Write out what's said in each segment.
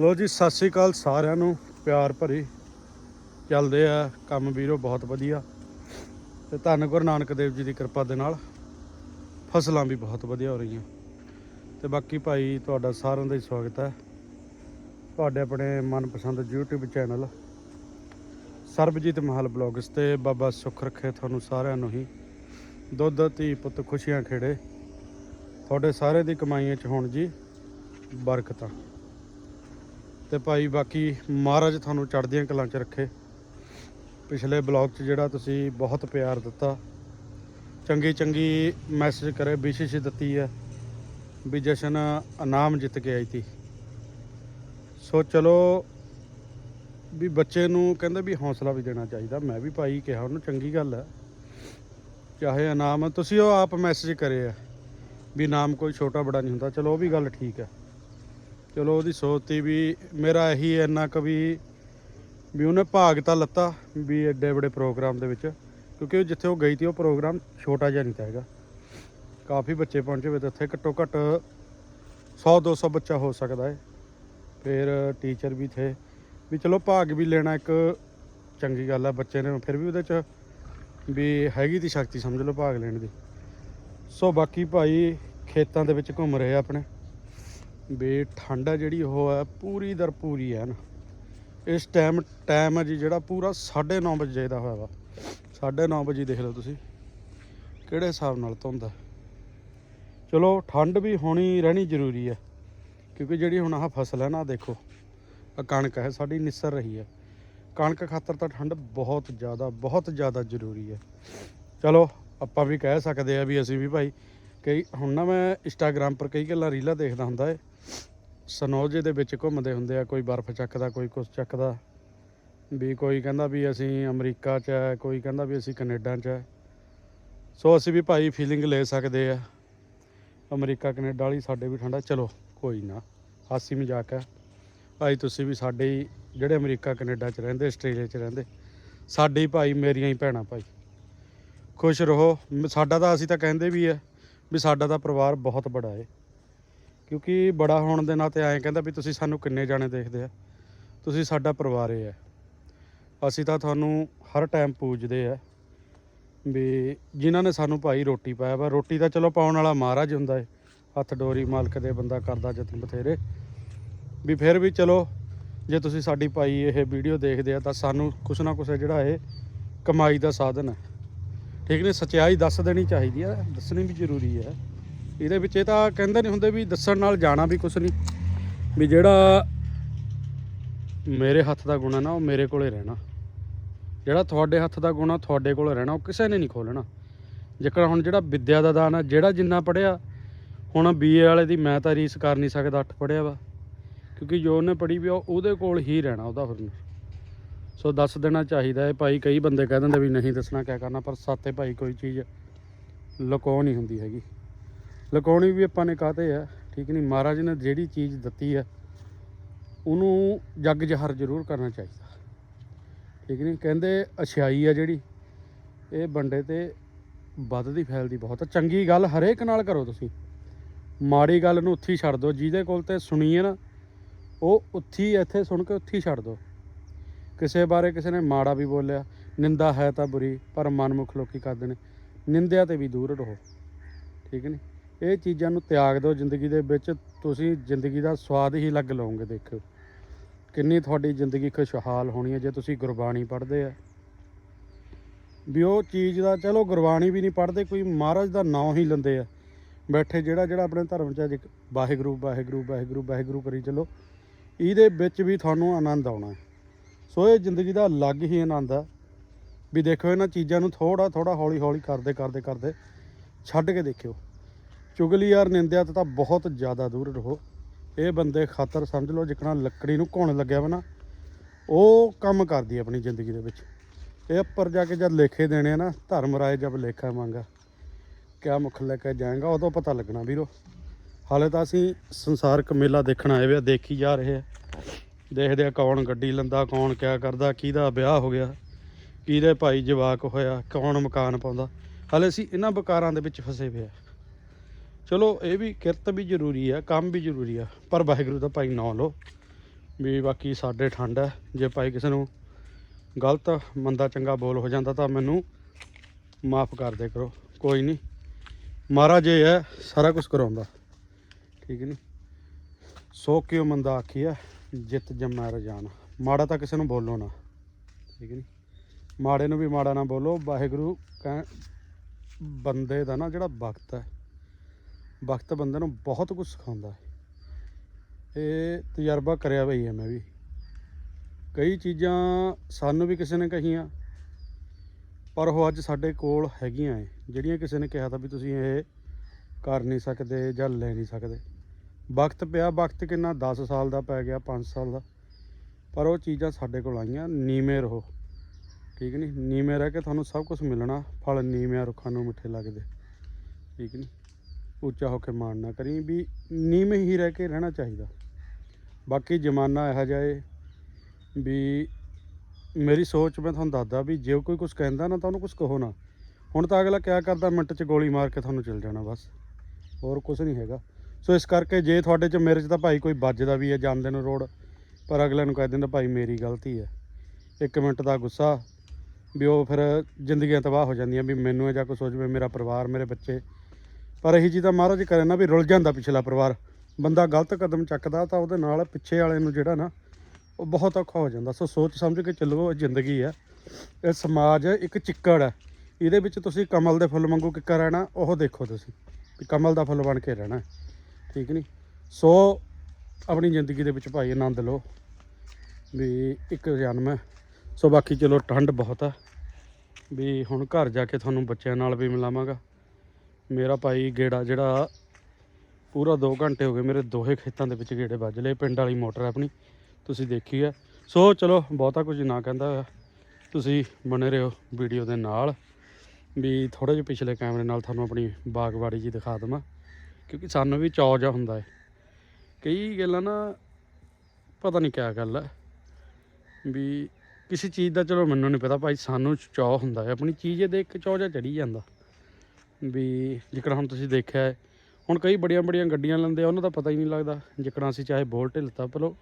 ਲੋ ਜੀ, ਸਤਿ ਸ੍ਰੀ ਅਕਾਲ ਸਾਰਿਆਂ ਨੂੰ। ਪਿਆਰ ਭਰੀ ਚੱਲਦੇ ਆ ਕੰਮ ਵੀਰੋ, ਬਹੁਤ ਵਧੀਆ। ਤੇ ਧੰਨ ਗੁਰੂ ਨਾਨਕ ਦੇਵ ਜੀ ਦੀ ਕਿਰਪਾ ਦੇ ਨਾਲ ਫਸਲਾਂ ਵੀ ਬਹੁਤ ਵਧੀਆ ਹੋ ਰਹੀਆਂ। ਤੇ ਬਾਕੀ ਭਾਈ, ਤੁਹਾਡਾ ਸਾਰਿਆਂ ਦਾ ਹੀ ਸਵਾਗਤ ਹੈ। ਤੁਹਾਡੇ ਆਪਣੇ ਮਨਪਸੰਦ YouTube ਚੈਨਲ ਸਰਬਜੀਤ ਮਹਲ ਬਲੌਗਸ ਤੇ ਬਾਬਾ ਸੁੱਖ ਰੱਖੇ ਤੁਹਾਨੂੰ ਸਾਰਿਆਂ ਨੂੰ ਹੀ। ਦੁੱਧ, ਧੀ, ਪੁੱਤ, ਖੁਸ਼ੀਆਂ ਖੇੜੇ। ਤੁਹਾਡੇ ਸਾਰੇ ਦੀ ਕਮਾਈਆਂ ਚ ਹੋਣ ਜੀ ਬਰਕਤਾਂ। ਤੇ ਭਾਈ ਬਾਕੀ ਮਹਾਰਾਜ ਤੁਹਾਨੂੰ ਚੜ੍ਹਦੀਆਂ ਕਲਾਂ 'ਚ ਰੱਖੇ। ਪਿਛਲੇ ਬਲੌਗ 'ਚ ਜਿਹੜਾ ਤੁਸੀਂ ਬਹੁਤ ਪਿਆਰ ਦਿੱਤਾ, ਚੰਗੀ ਚੰਗੀ ਮੈਸੇਜ ਕਰੇ ਵਿਸ਼ੇਸ਼ ਦਿੱਤੀ ਹੈ ਵੀ ਜਸ਼ਨ ਇਨਾਮ ਜਿੱਤ ਕੇ ਆਈ ਤੀ। ਸੋ ਚਲੋ ਵੀ ਬੱਚੇ ਨੂੰ ਕਹਿੰਦੇ ਵੀ ਹੌਸਲਾ ਵੀ ਦੇਣਾ ਚਾਹੀਦਾ। ਮੈਂ ਵੀ ਭਾਈ ਕਿਹਾ ਉਹਨੂੰ, ਚੰਗੀ ਗੱਲ ਹੈ। ਚਾਹੇ ਇਨਾਮ, ਤੁਸੀਂ ਉਹ ਆਪ ਮੈਸੇਜ ਕਰੇ ਆ ਵੀ ਨਾਮ ਕੋਈ ਛੋਟਾ ਬੜਾ ਨਹੀਂ ਹੁੰਦਾ। ਚਲੋ ਉਹ ਵੀ ਗੱਲ ਠੀਕ ਹੈ। ਚਲੋ ਉਹਦੀ ਸੋਚ ਤੀ ਵੀ ਮੇਰਾ ਇਹੀ ਇੰਨਾ ਕੁ ਵੀ ਵੀ ਉਹਨੇ ਭਾਗ ਤਾਂ ਲੱਤਾ ਵੀ ਐਡੇ ਵੱਡੇ ਪ੍ਰੋਗਰਾਮ ਦੇ ਵਿੱਚ, ਕਿਉਂਕਿ ਉਹ ਜਿੱਥੇ ਉਹ ਗਈ ਤੀ ਉਹ ਪ੍ਰੋਗਰਾਮ ਛੋਟਾ ਜਿਹਾ ਨਹੀਂ ਤਾਂ ਹੈਗਾ। ਕਾਫੀ ਬੱਚੇ ਪਹੁੰਚੇ ਹੋਏ ਤੇ ਉੱਥੇ ਘੱਟੋ ਘੱਟ 100 200 ਬੱਚਾ ਹੋ ਸਕਦਾ ਹੈ। ਫਿਰ ਟੀਚਰ ਵੀ ਥੇ, ਵੀ ਚਲੋ ਭਾਗ ਵੀ ਲੈਣਾ ਇੱਕ ਚੰਗੀ ਗੱਲ ਹੈ ਬੱਚੇ ਨੇ, ਫਿਰ ਵੀ ਉਹਦੇ ਚ ਵੀ ਹੈਗੀ ਤੀ ਸ਼ਕਤੀ ਸਮਝ ਲਓ ਭਾਗ ਲੈਣ ਦੀ। ਸੋ ਬਾਕੀ ਭਾਈ ਖੇਤਾਂ ਦੇ ਵਿੱਚ ਘੁੰਮ ਰਹੇ ਆ ਆਪਣੇ। ਵੀ ਠੰਡ ਆ ਜਿਹੜੀ ਉਹ ਹੈ ਪੂਰੀ ਦਰ ਪੂਰੀ ਹੈ ਨਾ। ਇਸ ਟਾਈਮ ਟਾਈਮ ਹੈ ਜੀ ਜਿਹੜਾ ਪੂਰਾ 9:30 ਵਜੇ ਦਾ ਹੋਇਆ ਵਾ। 9:30 ਵਜੇ ਦੇਖ ਲਓ ਤੁਸੀਂ, ਕਿਹੜੇ ਹਿਸਾਬ ਨਾਲ ਧੁੰਦ ਚਲੋ ਠੰਡ ਵੀ ਹੋਣੀ ਰਹਿਣੀ ਜ਼ਰੂਰੀ ਹੈ ਕਿਉਂਕਿ ਜਿਹੜੀ ਹੁਣ ਆਹ ਫਸਲ ਹੈ ਨਾ ਦੇਖੋ ਆ ਕਣਕ ਹੈ, ਸਾਡੀ ਨਿਸਰ ਰਹੀ ਹੈ ਕਣਕ ਖਾਤਰ ਤਾਂ ਠੰਡ ਬਹੁਤ ਜ਼ਿਆਦਾ ਬਹੁਤ ਜ਼ਿਆਦਾ ਜ਼ਰੂਰੀ ਹੈ ਚਲੋ, ਆਪਾਂ ਵੀ ਕਹਿ ਸਕਦੇ ਆ ਵੀ ਅਸੀਂ ਵੀ ਭਾਈ, ਕਈ ਹੁਣ ਨਾ ਮੈਂ ਇੰਸਟਾਗ੍ਰਾਮ ਪਰ ਕਈ ਗੱਲਾਂ ਰੀਲਾਂ ਦੇਖਦਾ ਹੁੰਦਾ ਏ ਸਨੋਜੇ ਦੇ ਵਿੱਚ ਘੁੰਮਦੇ ਹੁੰਦੇ ਆ, ਕੋਈ ਬਰਫ਼ ਚੱਕਦਾ, ਕੋਈ ਕੁਛ ਚੱਕਦਾ। ਵੀ ਕੋਈ ਕਹਿੰਦਾ ਵੀ ਅਸੀਂ ਅਮਰੀਕਾ 'ਚ ਹੈ ਕੋਈ ਕਹਿੰਦਾ ਵੀ ਅਸੀਂ ਕੈਨੇਡਾ 'ਚ ਹੈ ਸੋ ਅਸੀਂ ਵੀ ਭਾਈ ਫੀਲਿੰਗ ਲੈ ਸਕਦੇ ਆ। ਅਮਰੀਕਾ, ਕੈਨੇਡਾ ਵਾਲੀ ਸਾਡੇ ਵੀ ਠੰਡਾ। ਚਲੋ, ਕੋਈ ਨਾ, ਹਾਸੀ ਮਜ਼ਾਕ ਹੈ ਭਾਈ ਤੁਸੀਂ ਵੀ ਸਾਡੇ ਹੀ, ਜਿਹੜੇ ਅਮਰੀਕਾ, ਕੈਨੇਡਾ 'ਚ ਰਹਿੰਦੇ, ਆਸਟ੍ਰੇਲੀਆ 'ਚ ਰਹਿੰਦੇ, ਸਾਡੇ ਹੀ ਭਾਈ, ਮੇਰੀਆਂ ਹੀ ਭੈਣਾਂ ਭਾਈ। ਖੁਸ਼ ਰਹੋ। ਸਾਡਾ ਤਾਂ ਅਸੀਂ ਤਾਂ ਕਹਿੰਦੇ ਵੀ ਹੈ ਵੀ ਸਾਡਾ ਤਾਂ ਪਰਿਵਾਰ ਬਹੁਤ ਬੜਾ ਹੈ ਕਿਉਂਕਿ ਬੜਾ ਹੋਣ ਦੇ ਨਾਤੇ ਐਂ ਕਹਿੰਦਾ ਵੀ ਤੁਸੀਂ ਸਾਨੂੰ ਕਿੰਨੇ ਜਾਣੇ ਦੇਖਦੇ ਆ। ਤੁਸੀਂ ਸਾਡਾ ਪਰਿਵਾਰ ਹੈ ਅਸੀਂ ਤਾਂ ਤੁਹਾਨੂੰ ਹਰ ਟਾਈਮ ਪੂਜਦੇ ਆ ਵੀ ਜਿਨ੍ਹਾਂ ਨੇ ਸਾਨੂੰ ਭਾਈ ਰੋਟੀ ਪਾਇਆ ਵਾ। ਰੋਟੀ ਤਾਂ ਚਲੋ ਪਾਉਣ ਵਾਲਾ ਮਹਾਰਾਜ ਹੁੰਦਾ ਹੈ ਹੱਥ ਡੋਰੀ ਮਾਲਕ ਦੇ ਬੰਦਾ ਕਰਦਾ ਯਤਨ ਬਥੇਰੇ। ਵੀ ਫਿਰ ਵੀ ਚਲੋ, ਜੇ ਤੁਸੀਂ ਸਾਡੀ ਭਾਈ ਇਹ ਵੀਡੀਓ ਦੇਖਦੇ ਆ ਤਾਂ ਸਾਨੂੰ ਕੁਛ ਨਾ ਕੁਛ ਜਿਹੜਾ ਇਹ ਕਮਾਈ ਦਾ ਸਾਧਨ ਹੈ ਠੀਕ ਨੇ? ਸਚਾਈ ਦੱਸ ਦੇਣੀ ਚਾਹੀਦੀ ਹੈ ਦੱਸਣੀ ਵੀ ਜ਼ਰੂਰੀ ਹੈ ਇਹਦੇ ਵਿੱਚ ਇਹ ਤਾਂ ਕਹਿੰਦੇ ਨਹੀਂ ਹੁੰਦੇ ਵੀ ਦੱਸਣ ਨਾਲ ਜਾਣਾ ਵੀ ਕੁਛ ਨਹੀਂ। ਵੀ ਜਿਹੜਾ ਮੇਰੇ ਹੱਥ ਦਾ ਗੁਣਾ ਨਾ ਉਹ ਮੇਰੇ ਕੋਲੇ ਰਹਿਣਾ। ਜਿਹੜਾ ਤੁਹਾਡੇ ਹੱਥ ਦਾ ਗੁਣਾ ਤੁਹਾਡੇ ਕੋਲੇ ਰਹਿਣਾ ਉਹ ਕਿਸੇ ਨੇ ਨਹੀਂ ਖੋਲਣਾ ਜੇਕਰ ਹੁਣ ਜਿਹੜਾ ਵਿੱਦਿਆ ਦਾ ਦਾਨ ਆ ਜਿਹੜਾ ਜਿੰਨਾ ਪੜਿਆ ਹੁਣ ਬੀਏ ਵਾਲੇ ਦੀ ਮੈਂ ਤਾਂ ਰੀਸ ਕਰ ਨਹੀਂ ਸਕਦਾ 8 ਪੜਿਆ ਵਾ। ਕਿਉਂਕਿ ਜੋ ਉਹਨੇ ਪੜੀ ਵੀ ਆ, ਉਹਦੇ ਕੋਲ ਹੀ ਰਹਿਣਾ ਉਹਦਾ ਹੁਰਨ ਸੋ ਦੱਸ ਦੇਣਾ ਚਾਹੀਦਾ ਹੈ ਭਾਈ ਕਈ ਬੰਦੇ ਕਹਿ ਦਿੰਦੇ ਵੀ ਨਹੀਂ ਦੱਸਣਾ ਕਿਆ ਕਰਨਾ ਪਰ ਸਾਤੇ ਭਾਈ ਕੋਈ ਚੀਜ਼ ਲੁਕੋ ਨਹੀਂ ਹੁੰਦੀ ਹੈਗੀ। ਲੁਕਾਉਣੀ ਵੀ ਆਪਾਂ ਨੇ ਕਾਹਤੇ ਆ, ਠੀਕ ਨਹੀਂ? ਮਹਾਰਾਜ ਨੇ ਜਿਹੜੀ ਚੀਜ਼ ਦਿੱਤੀ ਹੈ ਉਹਨੂੰ ਜੱਗ ਜਹਰ ਜ਼ਰੂਰ ਕਰਨਾ ਚਾਹੀਦਾ। ਠੀਕ ਨਹੀਂ? ਕਹਿੰਦੇ ਅਛਾਈ ਆ ਜਿਹੜੀ, ਇਹ ਬੰਡੇ ਤੇ ਵੱਧਦੀ ਫੈਲਦੀ ਬਹੁਤ ਆ। ਚੰਗੀ ਗੱਲ ਹਰੇਕ ਨਾਲ ਕਰੋ ਤੁਸੀਂ। ਮਾੜੀ ਗੱਲ ਨੂੰ ਉੱਥੇ ਹੀ ਛੱਡ ਦਿਓ, ਜਿਹਦੇ ਕੋਲ ਤੇ ਸੁਣੀਏ ਨਾ, ਉਹ ਉੱਥੇ ਇੱਥੇ ਸੁਣ ਕੇ ਉੱਥੇ ਹੀ ਛੱਡ ਦਿਓ। ਕਿਸੇ ਬਾਰੇ ਕਿਸੇ ਨੇ ਮਾੜਾ ਵੀ ਬੋਲਿਆ, ਨਿੰਦਾ ਹੈ ਤਾਂ ਬੁਰੀ, ਪਰ ਮਨਮੁਖ ਲੋਕੀ ਕਰਦੇ ਨੇ। ਨਿੰਦਿਆ ਤੇ ਵੀ ਦੂਰ ਰਹੋ। ਠੀਕ ਨਹੀਂ? ਇਹ ਚੀਜ਼ਾਂ ਨੂੰ ਤਿਆਗ ਦਿਓ ਜ਼ਿੰਦਗੀ ਦੇ ਵਿੱਚ। ਤੁਸੀਂ ਜ਼ਿੰਦਗੀ ਦਾ ਸਵਾਦ ਹੀ ਲੱਗ ਲਓਗੇ, ਦੇਖਿਓ। ਕਿੰਨੀ ਤੁਹਾਡੀ ਜ਼ਿੰਦਗੀ ਖੁਸ਼ਹਾਲ ਹੋਣੀ ਹੈ ਜੇ ਤੁਸੀਂ ਗੁਰਬਾਣੀ ਪੜ੍ਹਦੇ ਆ। ਵੀ ਉਹ ਚੀਜ਼ ਦਾ, ਚਲੋ ਗੁਰਬਾਣੀ ਵੀ ਨਹੀਂ ਪੜ੍ਹਦੇ, ਕੋਈ ਮਹਾਰਾਜ ਦਾ ਨਾਮ ਹੀ ਲੈਂਦੇ ਆ। ਬੈਠੇ ਜਿਹੜਾ ਜਿਹੜਾ ਆਪਣੇ ਧਰਮ ਚ ਅੱਜ ਵਾਹਿਗੁਰੂ ਵਾਹਿਗੁਰੂ ਵਾਹਿਗੁਰੂ ਵਾਹਿਗੁਰੂ ਕਰੀ ਚਲੋ, ਇਹਦੇ ਵਿੱਚ ਵੀ ਤੁਹਾਨੂੰ ਆਨੰਦ ਆਉਣਾ ਸੋ ਇਹ ਜ਼ਿੰਦਗੀ ਦਾ ਅਲੱਗ ਹੀ ਆਨੰਦ ਆ। ਵੀ ਦੇਖੋ ਇਹਨਾਂ ਚੀਜ਼ਾਂ ਨੂੰ ਥੋੜਾ ਥੋੜਾ ਹੌਲੀ ਹੌਲੀ ਕਰਦੇ ਕਰਦੇ ਕਰਦੇ ਛੱਡ ਕੇ ਦੇਖਿਓ। ਚੁਗਲੀ ਯਾਰ ਨਿੰਦਿਆ ਤੋਂ ਤਾਂ ਬਹੁਤ ਜ਼ਿਆਦਾ ਦੂਰ ਰਹੋ। ਇਹ ਬੰਦੇ ਖਾਤਰ ਸਮਝ ਲਓ ਜਿਕਣਾ ਲੱਕੜੀ ਨੂੰ ਘੁਣ ਲੱਗਿਆ ਵਾ ਨਾ, ਉਹ ਕੰਮ ਕਰਦੀ ਆਪਣੀ ਜ਼ਿੰਦਗੀ ਦੇ ਵਿੱਚ। ਇਹ ਉੱਪਰ ਜਾ ਕੇ ਜਦ ਲੇਖੇ ਦੇਣੇ ਆ ਨਾ, ਧਰਮ ਰਾਏ ਜਦ ਲੇਖਾ ਮੰਗਾ, ਕਿਆ ਮੁਖ ਲੈ ਕੇ ਜਾਏਗਾ, ਉਦੋਂ ਪਤਾ ਲੱਗਣਾ ਵੀਰੋ। ਹਾਲੇ ਤਾਂ ਅਸੀਂ ਸੰਸਾਰਕ ਮੇਲਾ ਦੇਖਣ ਆਏ ਵੇ ਆ, ਦੇਖੀ ਜਾ ਰਹੇ ਆ। ਦੇਖਦੇ ਆ ਕੌਣ ਗੱਡੀ ਲੰਦਾ, ਕੌਣ ਕਿਆ ਕਰਦਾ, ਕਿਹਦਾ ਵਿਆਹ ਹੋ ਗਿਆ, ਕਿਹਦੇ ਭਾਈ ਜਵਾਕ ਹੋਇਆ, ਕੌਣ ਮਕਾਨ ਪਾਉਂਦਾ। ਹਾਲੇ ਅਸੀਂ ਇਹਨਾਂ ਬਕਾਰਾਂ ਦੇ ਵਿੱਚ ਫਸੇ ਪਏ ਆ। ਚਲੋ ਇਹ ਵੀ ਕਿਰਤ ਵੀ ਜ਼ਰੂਰੀ ਆ, ਕੰਮ ਵੀ ਜ਼ਰੂਰੀ ਆ, ਪਰ ਵਾਹਿਗੁਰੂ ਦਾ ਭਾਈ ਨਾਂ ਲਓ ਵੀ ਬਾਕੀ ਸਾਡੇ ਠੰਡ ਹੈ ਜੇ ਭਾਈ ਕਿਸੇ ਨੂੰ ਗਲਤ ਮੰਦਾ ਚੰਗਾ ਬੋਲ ਹੋ ਜਾਂਦਾ ਤਾਂ ਮੈਨੂੰ ਮਾਫ ਕਰ ਦੇ ਕਰੋ, ਕੋਈ ਨਹੀਂ। ਮਹਾਰਾਜ ਇਹ ਹੈ ਸਾਰਾ ਕੁਝ ਕਰਾਉਂਦਾ, ਠੀਕ ਨਹੀਂ? ਸੋ ਕਿਉ ਮੰਦਾ ਆਖੀਆ ਜਿੱਤ ਜੰਮੈ ਰਜਾਨ। ਮਾੜਾ ਤਾਂ ਕਿਸੇ ਨੂੰ ਬੋਲੋ ਨਾ, ਠੀਕ ਨਹੀਂ? ਮਾੜੇ ਨੂੰ ਵੀ ਮਾੜਾ ਨਾ ਬੋਲੋ, ਵਾਹਿਗੁਰੂ ਕਹਿ, ਬੰਦੇ ਦਾ ਨਾ ਜਿਹੜਾ ਵਕਤ ਹੈ ਵਕਤ ਬੰਦੇ ਨੂੰ ਬਹੁਤ ਕੁਝ ਸਿਖਾਉਂਦਾ ਹੈ। ਇਹ ਤਜਰਬਾ ਕਰਿਆ ਬਈ ਹੈ ਮੈਂ ਵੀ। ਕਈ ਚੀਜ਼ਾਂ ਸਾਨੂੰ ਵੀ ਕਿਸੇ ਨੇ ਕਹੀਆਂ, ਪਰ ਉਹ ਅੱਜ ਸਾਡੇ ਕੋਲ ਹੈਗੀਆਂ ਏ ਜਿਹੜੀਆਂ ਕਿਸੇ ਨੇ ਕਿਹਾ ਤਾਂ ਵੀ ਤੁਸੀਂ ਇਹ ਕਰ ਨਹੀਂ ਸਕਦੇ ਜਾਂ ਲੈ ਨਹੀਂ ਸਕਦੇ। ਵਕਤ ਪਿਆ, ਵਕਤ ਕਿੰਨਾ? 10 ਸਾਲ ਦਾ ਪੈ ਗਿਆ 5 ਸਾਲ ਦਾ। ਪਰ ਉਹ ਚੀਜ਼ਾਂ ਸਾਡੇ ਕੋਲ ਆਈਆਂ, ਨੀਵੇਂ ਰਹੋ। ਠੀਕ ਨਹੀਂ ਨੀਵੇਂ ਰਹਿ ਕੇ ਤੁਹਾਨੂੰ ਸਭ ਕੁਝ ਮਿਲਣਾ, ਫਲ ਨੀਵਿਆਂ ਰੁੱਖਾਂ ਨੂੰ ਮਿੱਠੇ ਲੱਗਦੇ। ਠੀਕ ਨਹੀਂ ਉੱਚਾ ਹੋ ਕੇ ਮਾਣ ਨਾ ਕਰੀ ਵੀ ਨੀਵੇਂ ਹੀ ਰਹਿ ਕੇ ਰਹਿਣਾ ਚਾਹੀਦਾ। ਬਾਕੀ ਜ਼ਮਾਨਾ ਇਹੋ ਜਿਹਾ ਏ ਵੀ ਮੇਰੀ ਸੋਚ ਮੈਂ ਤੁਹਾਨੂੰ ਦੱਸਦਾ ਵੀ ਜੇ ਕੋਈ ਕੁਝ ਕਹਿੰਦਾ ਨਾ ਤਾਂ ਉਹਨੂੰ ਕੁਝ ਕਹੋ ਨਾ। ਹੁਣ ਤਾਂ ਅਗਲਾ ਕਿਆ ਕਰਦਾ, ਮਿੰਟ 'ਚ ਗੋਲੀ ਮਾਰ ਕੇ ਤੁਹਾਨੂੰ ਚਲ ਜਾਣਾ ਬਸ। ਹੋਰ ਕੁਝ ਨਹੀਂ ਹੈਗਾ। ਸੋ ਇਸ ਕਰਕੇ ਜੇ ਤੁਹਾਡੇ 'ਚ ਮੇਰੇ 'ਚ ਤਾਂ ਭਾਈ ਕੋਈ ਵੱਜਦਾ ਵੀ ਹੈ ਜਾਂਦੇ ਨੂੰ ਰੋਡ ਪਰ ਅਗਲੇ ਨੂੰ ਕਹਿ ਦਿੰਦਾ ਭਾਈ ਮੇਰੀ ਗਲਤੀ ਹੈ। ਇੱਕ ਮਿੰਟ ਦਾ ਗੁੱਸਾ ਵੀ ਉਹ ਫਿਰ ਜ਼ਿੰਦਗੀਆਂ ਤਬਾਹ ਹੋ ਜਾਂਦੀਆਂ ਵੀ ਮੈਨੂੰ ਇਹ ਜਾਂ ਕੁਛ ਹੋ ਜਾਵੇ ਮੇਰਾ ਪਰਿਵਾਰ, ਮੇਰੇ ਬੱਚੇ ਪਰ ਇਹੀ ਚੀਜ਼ ਤਾਂ ਮਹਾਰਾਜ ਕਰੇ ਨਾ ਵੀ ਰੁਲ ਜਾਂਦਾ ਪਿਛਲਾ ਪਰਿਵਾਰ। ਬੰਦਾ ਗਲਤ ਕਦਮ ਚੱਕਦਾ ਤਾਂ ਉਹਦੇ ਨਾਲ ਪਿੱਛੇ ਵਾਲੇ ਨੂੰ ਜਿਹੜਾ ਨਾ, ਉਹ ਬਹੁਤ ਔਖਾ ਹੋ ਜਾਂਦਾ। ਸੋ ਸੋਚ ਸਮਝ ਕੇ ਚੱਲੋ, ਇਹ ਜ਼ਿੰਦਗੀ ਹੈ। ਇਹ ਸਮਾਜ ਇੱਕ ਚਿੱਕੜ ਹੈ। ਇਹਦੇ ਵਿੱਚ ਤੁਸੀਂ ਕਮਲ ਦੇ ਫੁੱਲ ਵਾਂਗੂ ਕਿੱਕਾ ਰਹਿਣਾ, ਉਹ ਦੇਖੋ ਤੁਸੀਂ ਵੀ ਕਮਲ ਦਾ ਫੁੱਲ ਬਣ ਕੇ ਰਹਿਣਾ ਠੀਕ ਨਹੀਂ ਸੋ ਆਪਣੀ ਜ਼ਿੰਦਗੀ ਦੇ ਵਿੱਚ ਭਾਈ ਆਨੰਦ ਲਓ ਵੀ ਇੱਕ ਜਨਮ ਹੈ। ਸੋ ਬਾਕੀ ਚਲੋ ਠੰਡ ਬਹੁਤ ਹੈ। ਵੀ ਹੁਣ ਘਰ ਜਾ ਕੇ ਤੁਹਾਨੂੰ ਬੱਚਿਆਂ ਨਾਲ ਵੀ ਮਿਲਾਵਾਂਗਾ। ਮੇਰਾ ਭਾਈ ਗੇੜਾ ਜਿਹੜਾ ਪੂਰਾ 2 ਘੰਟੇ ਹੋ ਗਏ ਮੇਰੇ ਦੋਹੇ ਖੇਤਾਂ ਦੇ ਵਿੱਚ ਗੇੜੇ ਵੱਜ ਲਏ, ਪਿੰਡ ਵਾਲੀ ਮੋਟਰ ਆਪਣੀ, ਤੁਸੀਂ ਦੇਖੀ ਹੈ। ਸੋ ਚਲੋ, ਬਹੁਤਾ ਕੁਝ ਨਾ ਕਹਿੰਦਾ ਹੋਇਆ। ਤੁਸੀਂ ਬਣੇ ਰਹੋ ਵੀਡੀਓ ਦੇ ਨਾਲ। ਵੀ ਥੋੜੇ ਜਿਹੇ ਪਿਛਲੇ ਕੈਮਰੇ ਨਾਲ ਤੁਹਾਨੂੰ ਆਪਣੀ ਬਾਗਬਾੜੀ ਜੀ ਦਿਖਾ ਦਵਾਂ, ਕਿਉਂਕਿ ਸਾਨੂੰ ਵੀ ਚੌ ਜਿਹਾ ਹੁੰਦਾ ਹੈ। ਕਈ ਗੱਲਾਂ ਨਾ, ਪਤਾ ਨਹੀਂ ਕਿਆ ਗੱਲ ਹੈ। ਵੀ ਕਿਸੇ ਚੀਜ਼ ਦਾ ਚਲੋ ਮੈਨੂੰ ਨਹੀਂ ਪਤਾ, ਭਾਈ ਸਾਨੂੰ ਚੌ ਹੁੰਦਾ ਹੈ, ਆਪਣੀ ਚੀਜ਼ ਇਹ ਦੇਖ ਕੇ ਚਾਅ ਜਾ ਚੜੀ ਜਾਂਦਾ। ਵੀ ਜਿਕਣਾ ਹੁਣ ਤੁਸੀਂ ਦੇਖਿਆ ਹੈ, ਹੁਣ ਕਈ ਬੜੀਆਂ ਬੜੀਆਂ ਗੱਡੀਆਂ ਲੈਂਦੇ ਆ, ਉਹਨਾਂ ਦਾ ਪਤਾ ਹੀ ਨਹੀਂ ਲੱਗਦਾ ਜਿਕਣਾ ਅਸੀਂ ਚਾਹੇ ਬੋਲਟ ਲਿੱਤਾ ਭਲੋ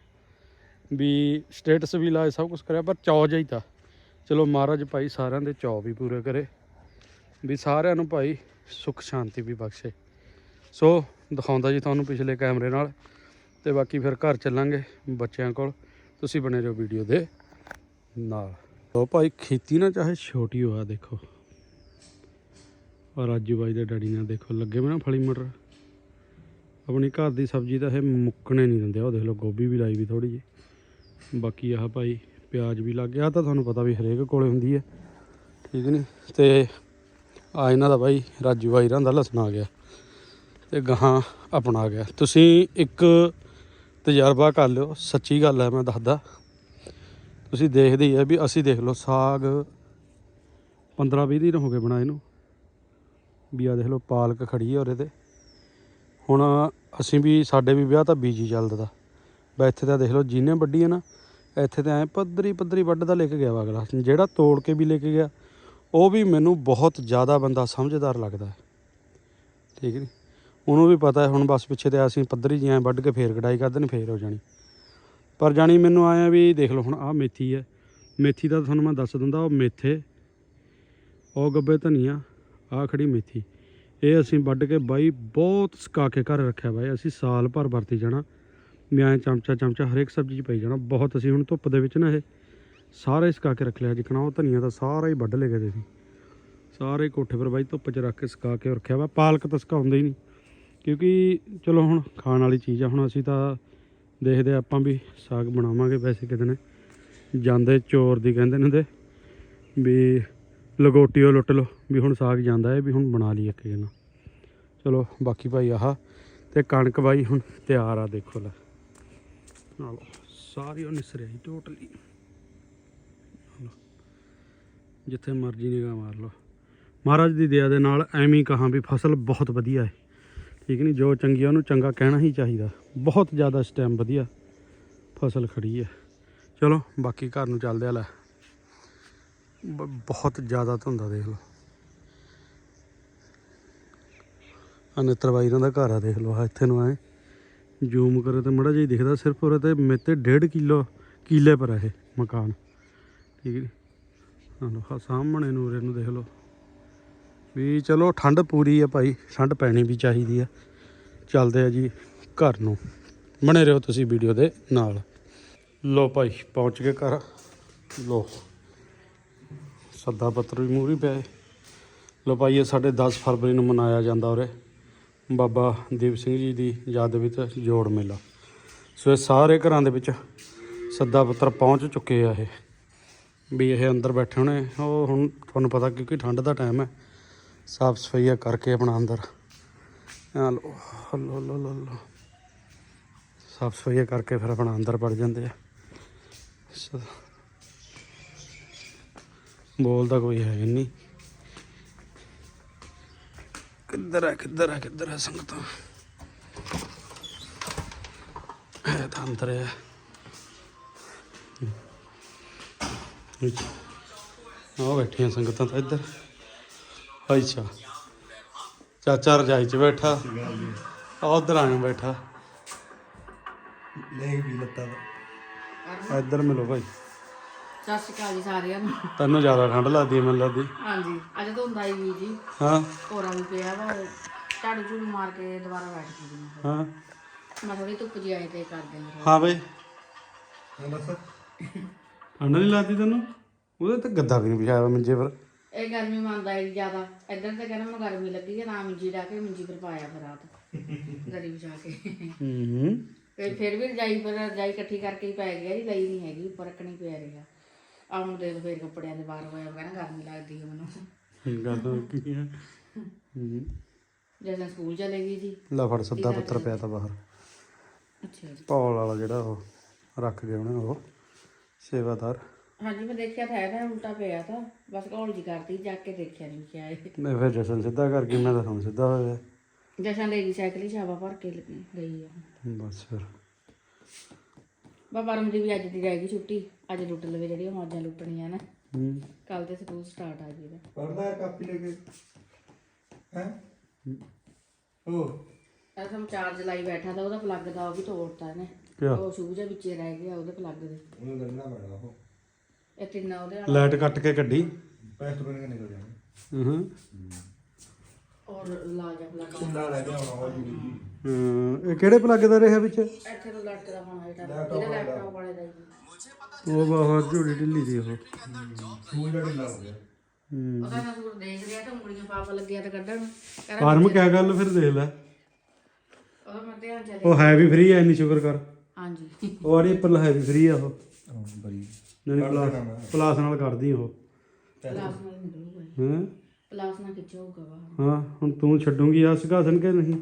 ਵੀ ਸਟੇਟਸ ਵੀ ਲਾਏ ਸਭ ਕੁਝ ਕਰਿਆ, ਪਰ ਚੌ ਜਿਹਾ ਹੀ ਤਾਂ। ਚਲੋ ਮਹਾਰਾਜ ਭਾਈ ਸਾਰਿਆਂ ਦੇ ਚੌ ਵੀ ਪੂਰੇ ਕਰੇ, ਵੀ ਸਾਰਿਆਂ ਨੂੰ ਭਾਈ ਸੁੱਖ ਸ਼ਾਂਤੀ ਵੀ ਬਖਸ਼ੇ। ਸੋ ਦਿਖਾਉਂਦਾ ਜੀ ਤੁਹਾਨੂੰ ਪਿਛਲੇ ਕੈਮਰੇ ਨਾਲ, ਤੇ ਬਾਕੀ ਫਿਰ ਘਰ ਚੱਲਾਂਗੇ ਬੱਚਿਆਂ ਕੋਲ, ਤੁਸੀਂ ਬਣੇ ਰਹੋ ਵੀਡੀਓ ਦੇ ਨਾਲ। ਲੋ ਭਾਈ ਖੇਤੀ ਨਾ ਚਾਹੇ ਛੋਟੀ ਹੋਆ ਦੇਖੋ। ਔਰ ਰਾਜੂ ਬਾਈ ਦੇ ਡੈਡੀ ਨਾਲ ਦੇਖੋ ਲੱਗੇ ਹੋਏ ਨਾ ਫਲੀ ਮਟਰ। ਆਪਣੀ ਘਰ ਦੀ ਸਬਜ਼ੀ ਤਾਂ ਇਹ ਮੁੱਕਣੇ ਨਹੀਂ ਦਿੰਦੇ। ਉਹ ਦੇਖ ਲਓ, ਗੋਭੀ ਵੀ ਲਾਈ ਵੀ ਥੋੜੀ ਜਿਹੀ। ਬਾਕੀ ਆਹ ਭਾਈ ਪਿਆਜ਼ ਵੀ ਲੱਗ ਗਿਆ। ਤਾਂ ਤੁਹਾਨੂੰ ਪਤਾ ਵੀ ਹਰੇਕ ਕੋਲੇ ਹੁੰਦੀ ਹੈ। ਠੀਕ ਨਹੀਂ? ਤੇ ਆ ਇਹਨਾਂ ਦਾ ਭਾਈ ਰਾਜੂ ਬਾਈ ਰਾਂ ਦਾ ਲਸਣ ਆ ਗਿਆ। ਤੇ ਗਾਹਾਂ ਆਪਣਾ ਆ ਗਿਆ। ਤੁਸੀਂ ਇੱਕ ਤਜਰਬਾ ਕਰ ਲਿਓ। ਸੱਚੀ ਗੱਲ ਹੈ, ਮੈਂ ਦੱਸਦਾ। ਤੁਸੀਂ ਦੇਖਦੇ ਹੀ ਆ ਵੀ ਅਸੀਂ ਦੇਖ ਲਓ ਸਾਗ 15 20 ਦਿਨ ਹੋ ਗਏ ਬਣਾਏ ਨੂੰ। ਵੀ ਆ ਦੇਖ ਲਓ, ਪਾਲਕ ਖੜੀ ਹੈ ਉਹਦੇ ਤੇ। ਹੁਣ ਅਸੀਂ ਵੀ, ਸਾਡੇ ਵੀ ਵਿਆਹ ਤਾਂ ਬੀਜੀ ਚੱਲਦਾ। ਤਾ ਬਾ ਇੱਥੇ ਤਾਂ ਦੇਖ ਲਓ, ਜਿਹਨੇ ਵੱਡੀ ਹੈ ਨਾ, ਇੱਥੇ ਤਾਂ ਐ ਪੱਧਰੀ ਪੱਧਰੀ ਵੱਢਦਾ ਲੈ ਕੇ ਗਿਆ ਵਾ ਅਗਲਾ। ਜਿਹੜਾ ਤੋੜ ਕੇ ਵੀ ਲੈ ਕੇ ਗਿਆ, ਉਹ ਵੀ ਮੈਨੂੰ ਬਹੁਤ ਜ਼ਿਆਦਾ ਬੰਦਾ ਸਮਝਦਾਰ ਲੱਗਦਾ। ਹੈ ਠੀਕ ਨਹੀਂ ਉਹਨੂੰ ਵੀ ਪਤਾ ਹੈ, ਹੁਣ ਬਸ ਪਿੱਛੇ ਤੇ ਅਸੀਂ ਪੱਧਰੀ ਜਿਹਾ ਵੱਢ ਕੇ ਫੇਰ ਕਢਾਈ ਕਰਦੇ ਨੇ ਫੇਰ ਹੋ ਜਾਣੀ। ਪਰ ਜਾਣੀ ਮੈਨੂੰ ਆਇਆ ਵੀ ਦੇਖ ਲਓ, ਹੁਣ ਆਹ ਮੇਥੀ ਹੈ। ਮੇਥੀ ਦਾ ਤੁਹਾਨੂੰ ਮੈਂ ਦੱਸ ਦਿੰਦਾ, ਉਹ ਮੇਥੇ, ਉਹ ਗੱਬੇ ਧਨੀਆ ਆਹ ਖੜੀ ਮੇਥੀ। ਇਹ ਅਸੀਂ ਵੱਢ ਕੇ ਬਾਈ ਬਹੁਤ ਸੁਕਾ ਕੇ ਘਰ ਰੱਖਿਆ ਬਾਈ। ਅਸੀਂ ਸਾਲ ਭਰ ਵਰਤੀ ਜਾਣਾ। ਮੈਂ ਚਮਚਾ ਚਮਚਾ ਹਰੇਕ ਸਬਜ਼ੀ 'ਚ ਪਈ ਜਾਣਾ। ਬਹੁਤ ਅਸੀਂ ਹੁਣ ਧੁੱਪ ਦੇ ਵਿੱਚ ਨਾ ਇਹ ਸਾਰੇ ਸੁਕਾ ਕੇ ਰੱਖ ਲਿਆ। ਜਿਕਣਾ ਉਹ ਧਨੀਆ ਦਾ ਸਾਰਾ ਹੀ ਵੱਢ ਲੈ ਗਏ ਸੀ ਸਾਰੇ ਕੋਠੇ ਪਰ ਬਾਈ ਧੁੱਪ 'ਚ ਰੱਖ ਕੇ ਸੁਕਾ ਕੇ ਰੱਖਿਆ ਵਾ। ਪਾਲਕ ਤਾਂ ਸੁਕਾਉਂਦੇ ਹੀ ਨਹੀਂ। ਕਿਉਂਕਿ ਚਲੋ ਹੁਣ ਖਾਣ ਵਾਲੀ ਚੀਜ਼ ਆ। ਹੁਣ ਅਸੀਂ ਤਾਂ ਦੇਖਦੇ ਆਪਾਂ ਵੀ ਸਾਗ ਬਣਾਵਾਂਗੇ ਵੈਸੇ ਕਿਤੇ ਨੇ। ਜਾਂਦੇ ਚੋਰ ਦੀ ਕਹਿੰਦੇ ਨੇ ਹੁੰਦੇ ਵੀ ਲਗੋਟੀਓ ਲੁੱਟ ਲਓ, ਵੀ ਹੁਣ ਸਾਗ ਜਾਂਦਾ ਹੈ, ਵੀ ਹੁਣ ਬਣਾ ਲਈ ਇੱਕ ਜਣਾ। ਚਲੋ, ਬਾਕੀ ਭਾਈ ਆਹ ਤੇ ਕਣਕ ਬਾਈ ਹੁਣ ਤਿਆਰ ਆ, ਦੇਖੋ ਲੈ। ਆਹ ਸਾਰੀ ਉਹ ਨਿਸਰਿਆਈ ਟੋਟਲੀ ਜਿੱਥੇ ਮਰਜ਼ੀ ਨਿਗਾਹ ਮਾਰ ਲਓ। ਮਹਾਰਾਜ ਦੀ ਦਇਆ ਦੇ ਨਾਲ ਐਵੇਂ ਕਹਾਂ ਵੀ ਫਸਲ ਬਹੁਤ ਵਧੀਆ ਹੈ। ਠੀਕ ਨਹੀਂ, ਜੋ ਚੰਗੀ ਉਹਨੂੰ ਚੰਗਾ ਕਹਿਣਾ ਹੀ ਚਾਹੀਦਾ। ਬਹੁਤ ਜ਼ਿਆਦਾ ਇਸ ਟਾਈਮ ਵਧੀਆ ਫਸਲ ਖੜੀ ਹੈ। ਚਲੋ, ਬਾਕੀ ਘਰ ਨੂੰ ਚੱਲਦੇ ਆ ਲੈ। ਬਹੁਤ ਜ਼ਿਆਦਾ ਧੁੰਦਾ ਦੇਖ ਲਓ। ਆ ਬਾਈ ਇਹਨਾਂ ਦਾ ਘਰ ਆ, ਦੇਖ ਲਓ। ਆਹ ਇੱਥੇ ਨੂੰ ਆਏ ਜ਼ੂਮ ਕਰੇ ਤੇ ਮੜਾ ਜਿਹਾ ਦਿਖਦਾ ਸਿਰਫ ਉਰੇ ਤੇ ਮੇਤੇ 1.5 ਕਿਲੋ ਕਿੱਲੇ ਪਰ ਇਹ ਮਕਾਨ। ਠੀਕ ਹੈ ਹਾਂ ਲਓ ਸਾਹਮਣੇ ਨੂੰ ਉਰੇ ਨੂੰ ਦੇਖ ਲਓ। ਵੀ ਚਲੋ ਠੰਡ ਪੂਰੀ ਆ ਭਾਈ, ਠੰਡ ਪੈਣੀ ਵੀ ਚਾਹੀਦੀ ਆ। ਚੱਲਦੇ ਆ ਜੀ ਘਰ ਨੂੰ। ਬਣੇ ਰਹੋ ਤੁਸੀਂ ਵੀਡੀਓ ਦੇ ਨਾਲ। ਲੋ ਭਾਈ, ਪਹੁੰਚ ਗਏ ਘਰ। ਲੋ ਸੱਦਾ ਪੱਤਰ ਵੀ ਮੂਹਰੇ ਪਿਆ ਹੈ ਲੋ ਭਾਈ ਸਾਡੇ 10 ਫਰਵਰੀ ਨੂੰ ਮਨਾਇਆ ਜਾਂਦਾ ਉਰੇ। ਬਾਬਾ ਦੀਪ ਸਿੰਘ ਜੀ ਦੀ ਯਾਦ ਵਿੱਚ ਜੋੜ ਮੇਲਾ। ਸੋ ਇਹ ਸਾਰੇ ਘਰਾਂ ਦੇ ਵਿੱਚ ਸੱਦਾ ਪੱਤਰ ਪਹੁੰਚ ਚੁੱਕੇ ਆ ਇਹ। ਵੀ ਇਹ ਅੰਦਰ ਬੈਠੇ ਹੋਣੇ। ਉਹ ਹੁਣ ਤੁਹਾਨੂੰ ਪਤਾ ਕਿਉਂਕਿ ਠੰਡ ਦਾ ਟਾਈਮ ਹੈ। ਸਾਫ਼ ਸਫਾਈਆ ਕਰਕੇ ਆਪਣਾ ਅੰਦਰ। ਲੋ ਲੋ ਲੋ ਲੋ ਸਾਫ਼ ਸਫਾਈਆ ਕਰਕੇ ਫਿਰ ਆਪਣਾ ਅੰਦਰ ਵੜ ਜਾਂਦੇ ਆ। ਸ- ਬੋਲਦਾ ਕੋਈ ਹੈ ਹੀ ਨਹੀਂ। ਕਿੱਧਰ ਹੈ ਕਿੱਧਰ ਹੈ ਕਿੱਧਰ ਹੈ ਸੰਗਤਾਂ? ਇਹ ਤਾਂ ਅੰਦਰ ਹੈ ਆ ਬੈਠੀਆਂ ਸੰਗਤਾਂ ਤਾਂ ਇੱਧਰ। ਅੱਛਾ। ਚਾਚਾ ਰਜਾਈ 'ਚ ਬੈਠਾ। ਆ ਉਧਰ ਆਣ ਬੈਠਾ। ਲੈ ਵੀ ਲੱਤਾ। ਇੱਧਰ ਮਿਲੋ ਭਾਈ। ਸਤਿ ਸ਼੍ਰੀ ਅਕਾਲ ਜੀ ਸਾਰਿਆਂ ਨੂੰ। ਤੈਨੂੰ ਜ਼ਿਆਦਾ ਠੰਡ ਲੱਗਦੀ ਹੈ ਮੈਨੂੰ ਲੱਗਦੀ। ਹਾਂਜੀ ਅੱਜ ਤਾਂ ਹੁੰਦਾ ਹੀ ਵੀ ਜੀ। ਹਾਂ। ਹੋਰਾਂ ਵੀ ਪਿਆ ਵਾ ਝਾੜੂ ਝੂੜੂ ਮਾਰ ਕੇ ਦੁਬਾਰਾ ਬੈਠ ਗਈ ਜੀ। ਹਾਂ। ਮੈਂ ਥੋੜੀ ਧੁੱਪ ਜੀ ਆਏ ਤੇ ਕਰਦੇ ਹਾਂ। ਹਾਂ ਬਈ। ਠੰਡ ਨਹੀਂ ਲੱਗਦੀ ਤੈਨੂੰ? ਉਹਦੇ ਤੇ ਗੱਦਾ ਵੀ ਨਹੀਂ ਵਿਛਾਇਆ ਹੋਇਆ ਮੰਜੇ ਪਰ। ਇਹ ਗਰਮੀ ਮੰਨਦਾ ਹੈ ਜ਼ਿਆਦਾ। ਇੱਧਰ ਤੇ ਕਹਿੰਦਾ ਮੈਨੂੰ ਗਰਮੀ ਲੱਗੀ ਹੈ ਨਾ ਮੰਜੀ ਡਾ ਕੇ ਮੰਜੀ ਪਰ ਪਾਇਆ ਫਿਰ ਰਾਤ। ਗਰੀ ਵਿਛਾ ਕੇ। ਹੂੰ ਫਿਰ ਵੀ ਰਜਾਈ ਪਰ ਰਜਾਈ ਇਕੱਠੀ ਕਰਕੇ ਹੀ ਪੈ ਗਿਆ ਜੀ ਲਈ ਨਹੀਂ ਹੈਗੀ ਉੱਪਰ ਰੱਖਣੀ ਪਿਆ ਰਿਹਾ। ਆਹ ਹੁਣ ਦੇ ਫਿਰ ਕੱਪੜਿਆਂ ਦੇ ਬਾਹਰ ਹੋਇਆ ਕਹਿੰਦਾ ਗਰਮੀ ਲੱਗਦੀ ਹੈ ਮੈਨੂੰ। ਗੱਲ ਕੀ ਹੈ ਹੂੰ ਜਦੋਂ ਸਕੂਲ ਚਲੇ ਗਈ ਜੀ ਲੈ ਫੜ ਸੱਦਾ ਪੱਤਰ ਪਿਆ ਤਾਂ ਬਾਹਰ। ਅੱਛਾ ਜੀ। ਪੌਲ ਵਾਲਾ ਜਿਹੜਾ ਉਹ ਰੱਖ ਗਏ ਉਹਨੇ ਉਹ ਸੇਵਾਦਾਰ। ਹਾਂਜੀ ਮੈਂ ਦੇਖਿਆ ਤਾਂ ਹੈ ਤਾਂ ਉਲਟਾ ਪਿਆ ਤਾਂ। ਬਸ ਘੋਲ ਜੀ ਕਰਤੀ ਜਾ ਕੇ ਦੇਖਿਆ ਨਹੀਂ ਕਿਆ ਹੈ ਮੈਂ ਫਿਰ ਜਸ਼ਨ ਸਿੱਧਾ ਕਰ ਗਈ ਮੈਂ ਤਾਂ ਹੁਣ ਸਿੱਧਾ ਹੋਇਆ। ਜਸ਼ਨ ਲੈ ਗਈ ਸਾਈਕਲ ਹੀ ਛਾਵਾ ਭਰ ਕੇ ਲ- ਗਈ ਆ। ਬਸ ਫਿਰ। ਬਾਬਾ ਰਮ ਦੀ ਵੀ ਅੱਜ ਦੀ ਰਹਿ ਗਈ ਛੁੱਟੀ। ਅੱਜ ਲੁੱਟ ਲਵੇ ਜਿਹੜੀਆਂ ਮੌਜਾਂ ਲੁੱਟਣੀਆਂ ਨਾ। ਹੂੰ। ਕੱਲ ਤੇ ਸਕੂਲ ਸਟਾਰਟ ਆ ਜੀ ਦਾ ਪੜਦਾ ਹੈ ਕਾਪੀ ਲੈ ਕੇ। ਹੈ? ਉਹ ਅਸਮ ਚਾਰਜ ਲਾਈ ਬੈਠਾ ਤਾਂ ਉਹਦਾ ਪਲੱਗ ਦਾ ਉਹ ਵੀ ਤੋੜਤਾ ਇਹਨੇ। ਕਿਆ? ਉਹ ਸ਼ੂਜ਼ ਦੇ ਵਿੱਚ ਰਹਿ ਗਿਆ ਉਹਦੇ ਪਲੱਗ ਦੇ। ਉਹਨੂੰ ਕਰਨਾ ਪੈਣਾ ਉਹ। ਇਹ ਤਿੰਨਾਂ ਉਹਦੇ ਨਾਲ ਲਾਈਟ ਕੱਟ ਕੇ ਕੱਢੀ। ਬਣ ਕੇ ਨਿਕਲ ਜਾਣਾ। ਹੂੰ। ਔਰ ਲਾ ਜਾ ਪਲੱਗ ਕੁੰਡਾ ਲੈ ਕੇ ਆਉਣਾ ਉਹ ਜੀ। ਹੂੰ ਇਹ ਕਿਹੜੇ ਪਲੱਗ ਦਾ ਰਿਹਾ ਵਿੱਚ? ਇੱਥੇ ਤੋਂ ਲਟਕਦਾ ਹੋਣਾ ਜਿਹੜਾ ਇਹਦਾ ਲੈਪਟਾਪ ਵਾਲੇ। ਦਾ ਜੀ ਉਹ ਬਹੁਤ ਝੂੜੀ ਢਿੱਲੀ ਦੀ ਉਹ। ਸੂਈ ਦਾ ਢਿੱਲਾ ਹੋ ਗਿਆ? ਹੂੰ। ਉਹਦਾ ਨਾ ਸੂਰ ਦੇਖ ਰਿਹਾ ਤਾਂ ਉਂਗਲੀਆਂ ਪਾਪ ਲੱਗਿਆ ਤਾਂ ਕੱਢਣ। ਕਹਿੰਦਾ ਫਾਰਮ ਕਿਆ ਗੱਲ ਫਿਰ ਦੇਖ ਲੈ। ਉਹਦਾ ਮੈਂ ਧਿਆਨ ਚਲੇ ਉਹ ਹੈ ਵੀ ਫ੍ਰੀ ਐ ਇੰਨੀ ਸ਼ੁਕਰ ਕਰ। ਹਾਂਜੀ। ਉਹ ਆੜੀ ਐਪਲ ਹੈ ਵੀ ਫ੍ਰੀ ਆ ਉਹ। ਹਾਂ ਬੜੀ। ਨਹੀਂ ਪਲਾਸ ਪਲਾਸ ਨਾਲ ਕੱਢਦੀ ਉਹ। ਪਲਾਸ ਨਾਲ ਨਿਕਲੂਗਾ। ਹੈਂ? ਪਲਾਸ ਨਾਲ ਖਿੱਚ ਹੋਊਗਾ ਬਾਹਰ ਹਾਂ ਹੁਣ ਤੂੰ ਛੱਡੂਗੀ ਆ ਸੁਖਾਸਨ ਕਿ ਨਹੀਂ।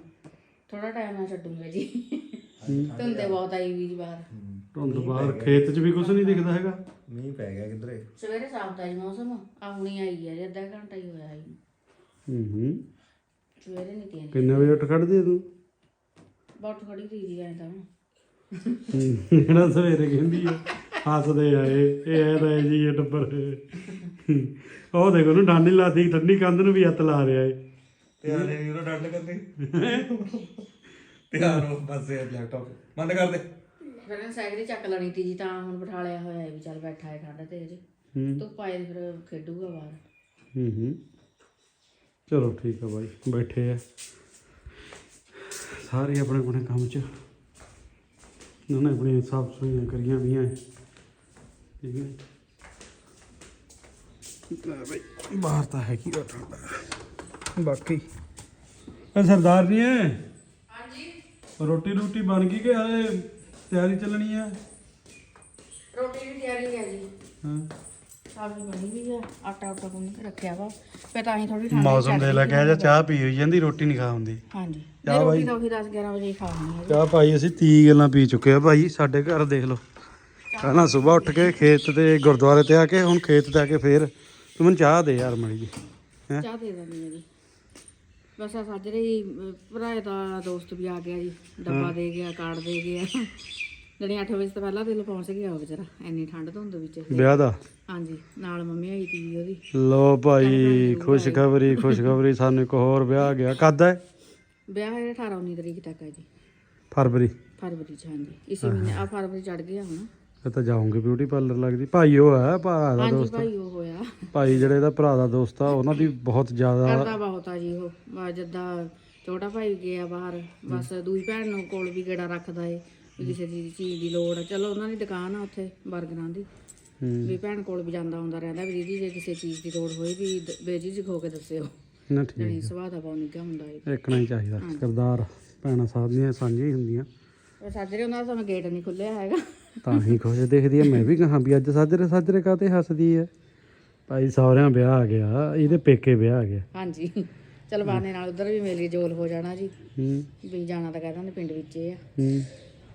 ਥੋੜਾ ਟਾਈਮ ਨਾਲ ਛੱਡੂਗਾ ਜੀ। ਧੁੰਦੇ ਬਹੁਤ ਆਈ ਵੀ ਜੀ ਬਾਹਰ। ਧੁੰਦ ਬਾਹਰ ਖੇਤ 'ਚ ਵੀ ਕੁਝ ਨਹੀਂ ਦਿਖਦਾ ਹੈਗਾ। ਮੀਂਹ ਪੈ ਗਿਆ ਕਿਧਰੇ? ਸਵੇਰੇ ਸ਼ਾਮ ਦਾ ਜੀ ਮੌਸਮ ਆ ਹੁਣੀ ਆਈ ਹੈ ਜੀ ਅੱਧਾ ਘੰਟਾ ਹੀ ਹੋਇਆ ਜੀ ਹੂੰ ਹੂੰ। ਸਵੇਰੇ ਨਹੀਂ ਤੀ ਕਿੰਨੇ ਵਜੇ ਉੱਠ ਖੜਦੀ ਆ ਤੂੰ? ਬਹੁਤ ਖੜੀ ਰਹੀ ਜੀ ਐਂ ਤਾਂ। ਜਿਹੜਾ ਸਵੇਰੇ ਕਹਿੰਦੀ ਆ ਹੱਸਦੇ ਆਏ ਇਹ ਐ ਤਾਂ ਜੀ ਇਹ ਟੱਬਰ ਉਹ ਦੇਖੋ ਨੂੰ ਠੰਡੀ ਲਾਦੀ ਠੰਡੀ ਕੰਧ ਨੂੰ ਵੀ ਹੱਥ ਲਾ ਰਿਹਾ ਏ। ਧਿਆਨ ਨਹੀਂ ਉਹਦਾ ਡੰਡ ਕਰਦੇ ਧਿਆਨ ਉਹ ਬਸ ਇਹ ਲੈਪਟਾਪ ਬੰਦ ਕਰ ਦੇ। ਫਿਰ ਸਾਈਕਲ ਚੱਕ ਲੈਣੀ ਤੀ ਜੀ ਤਾਂ ਹੁਣ ਬਿਠਾ ਲਿਆ ਹੋਇਆ ਹੈ ਵੀ ਚੱਲ ਬੈਠਾ ਹੈ ਠੰਡ ਤੇ ਜੀ ਹੂੰ। ਧੁੱਪ ਆਏ ਤੇ ਫਿਰ ਖੇਡੂਗਾ ਬਾਹਰ। ਹੂੰ ਹੂੰ। ਚਲੋ ਠੀਕ ਆ ਬਾਈ ਬੈਠੇ ਆ। ਸਾਰੇ ਆਪਣੇ ਆਪਣੇ ਕੰਮ 'ਚ। ਉਹਨਾਂ ਨੇ ਆਪਣੀਆਂ ਸਾਫ਼ ਸੁਥਰੀਆਂ ਕਰੀਆਂ ਵੀ ਆ ਠੀਕ ਹੈ ਬਈ ਬਾਹਰ ਤਾਂ ਹੈ ਕੀ ਠੰਡਾ। ਬਾਕੀ। ਇਹ ਸਰਦਾਰ ਜੀ ਹੈ? ਹਾਂਜੀ। ਰੋਟੀ ਰੋਟੀ ਬਣ ਗਈ ਕਿ ਹਾਲੇ ਤਿਆਰੀ ਚੱਲਣੀ ਹੈ? ਰੋਟੀ ਦੀ ਤਿਆਰੀ ਹੈ ਜੀ। ਹਾਂ। ਸਬਜ਼ੀ ਬਣੀ ਵੀ ਆ ਆਟਾ ਉਟਾ ਗੁੰਨ ਕੇ ਰੱਖਿਆ ਵਾ। ਫਿਰ ਤਾਂ ਹੀ ਥੋੜੀ ਠੰਡ ਮੌਸਮ ਦੇ ਲੈ ਕੇ ਜਾ ਚਾਹ ਪੀ ਹੋਈ ਜਾਂਦੀ ਰੋਟੀ ਨਹੀਂ ਖਾ ਹੁੰਦੀ। ਹਾਂਜੀ। ਚਾਹ। ਰੋਟੀ ਤਾਂ ਉਹੀ 10 11 ਵਜੇ ਖਾ ਲੈਣੀ ਹੈ ਚਾਹ ਭਾਈ ਅਸੀਂ 30 ਗੱਲਾਂ ਪੀ ਚੁੱਕੇ ਆ ਭਾਈ ਸਾਡੇ ਘਰ ਦੇਖ ਲਓ। ਸਵੇਰ ਉੱਠ ਕੇ ਖੇਤ ਤੇ ਗੁਰਦੁਆਰੇ ਤੇ ਆ ਕੇ ਹੁਣ ਖੇਤ ਤੇ ਆ ਕੇ ਫੇਰ ਤੂੰ ਮੈਨੂੰ ਚਾਹ ਦੇ ਯਾਰ ਮੜੀ ਜੀ ਹੈਂ? ਚਾਹ ਦੇ ਦਿੰਦੀ ਹਾਂ ਜੀ। ਬਸ ਆ ਸਾਜਰੇ ਹੀ ਦਾ ਦੋਸਤ ਵੀ ਆ ਗਿਆ ਜੀ ਡੱਬਾ ਦੇ ਗਿਆ ਕਾਰਡ ਦੇ ਗਿਆ। ਜਿਹੜੀ 8 ਵਜੇ ਤੋਂ ਪਹਿਲਾਂ ਦਿਲ ਪਹੁੰਚ ਗਿਆ ਉਹ ਵਿਚਾਰਾ ਇੰਨੀ ਠੰਡ ਧੁੰਦ ਵਿੱਚ। ਵਿਆਹ ਦਾ? ਹਾਂਜੀ ਨਾਲ ਮੰਮੀ ਆਈ ਤੀ ਉਹਦੀ। ਲੋ ਭਾਈ ਖੁਸ਼ਖਬਰੀ ਖੁਸ਼ਖਬਰੀ ਸਾਨੂੰ ਇੱਕ ਹੋਰ ਵਿਆਹ ਗਿਆ। ਕਦ ਹੈ? ਵਿਆਹ ਹੈ 18 19 ਤਰੀਕ ਤੱਕ ਹੈ ਜੀ। ਫਰਵਰੀ। ਫਰਵਰੀ ਚ ਹਾਂਜੀ। ਇਸੇ ਮਹੀਨੇ ਆ ਫਰਵਰੀ ਚੜ ਗਿਆ ਹੁਣ। ਇਹ ਤਾਂ ਜਾਉਂਗੇ ਬਿਊਟੀ ਪਾਰਲਰ ਲੱਗਦੀ। ਭਾਈ ਉਹ ਹੈ ਭਰਾ ਦਾ ਹਾਂਜੀ ਦੋਸਤ। ਭਾਈ ਉਹ ਹੋਇਆ। ਭਾਈ ਜਿਹੜੇ ਇਹਦਾ ਭਰਾ ਦਾ ਦੋਸਤ ਆ ਉਹਨਾਂ ਦੀ ਬਹੁਤ ਜ਼ਿਆਦਾ ਕਰਦਾ ਬਹੁਤ ਆ ਜੀ ਉਹ। ਬਸ ਜਿੱਦਾਂ ਛੋਟਾ ਭਾਈ ਗਿਆ ਬਾਹਰ ਬਸ ਦੂਜੀ ਭੈਣ ਨੂੰ ਕੋਲ ਵੀ ਗੇੜਾ ਰੱਖਦਾ ਏ ਵੀ ਕਿਸੇ ਦੀ ਚੀਜ਼ ਦੀ ਲੋੜ ਆ। ਚਲੋ ਉਹਨਾਂ ਦੀ ਦੁਕਾਨ ਆ ਉੱਥੇ ਬਰਗਰਾਂ ਦੀ। ਹੂੰ। ਵੀ ਭੈਣ ਕੋਲ ਵੀ ਜਾਂਦਾ ਹੁੰਦਾ ਰਹਿੰਦਾ ਵੀ ਦੀਦੀ ਜੇ ਕਿਸੇ ਚੀਜ਼ ਦੀ ਲੋੜ ਹੋਈ ਵੀ ਦ- ਬੇਝਿਜਕ ਹੋ ਕੇ ਦੱਸਿਓ। ਨਾ ਠੀਕ ਜਣੀ ਸੁਭਾਅ ਦਾ ਬਹੁਤ ਨਿੱਘਾ ਹੁੰਦਾ ਏ। ਇੱਕ ਨਹੀਂ ਚਾਹੀਦਾ। ਸਰਦਾਰ ਭੈਣਾਂ ਸਾਡੀਆਂ ਸਾਂਝੀਆਂ ਹੀ ਹੁੰਦੀਆਂ। ਸਾਜਰੇ ਉਹਨਾਂ ਦਾ ਸਾਨੂੰ ਗੇਟ ਨਹੀਂ ਖੁੱਲਿਆ ਹੈਗਾ। ਤਾਂ ਹੀ ਖੁਸ਼ ਦੇਖਦੀ ਆ। ਮੈਂ ਵੀ ਕਹਾਂ ਵੀ ਅੱਜ ਸਾਜਰੇ ਸਾਜਰੇ ਕਾਤੇ ਹੱਸਦੀ ਹੈ ਭਾਈ ਸਹੁਰਿਆਂ ਵਿਆਹ ਆ ਗਿਆ ਇਹਦੇ ਪੇਕੇ ਵਿਆਹ ਆ ਗਿਆ। ਹਾਂਜੀ। ਚਲ ਬਾਨੇ ਨਾਲ ਉਧਰ ਵੀ ਮੇਲੀ ਜੋਲ ਹੋ ਜਾਣਾ ਜੀ। ਹੂੰ। ਵੀ ਜਾਣਾ ਤਾਂ ਕਹਿੰਦਾ ਨੇ ਪਿੰਡ ਵਿੱਚ ਹੀ ਆ। ਹੂੰ।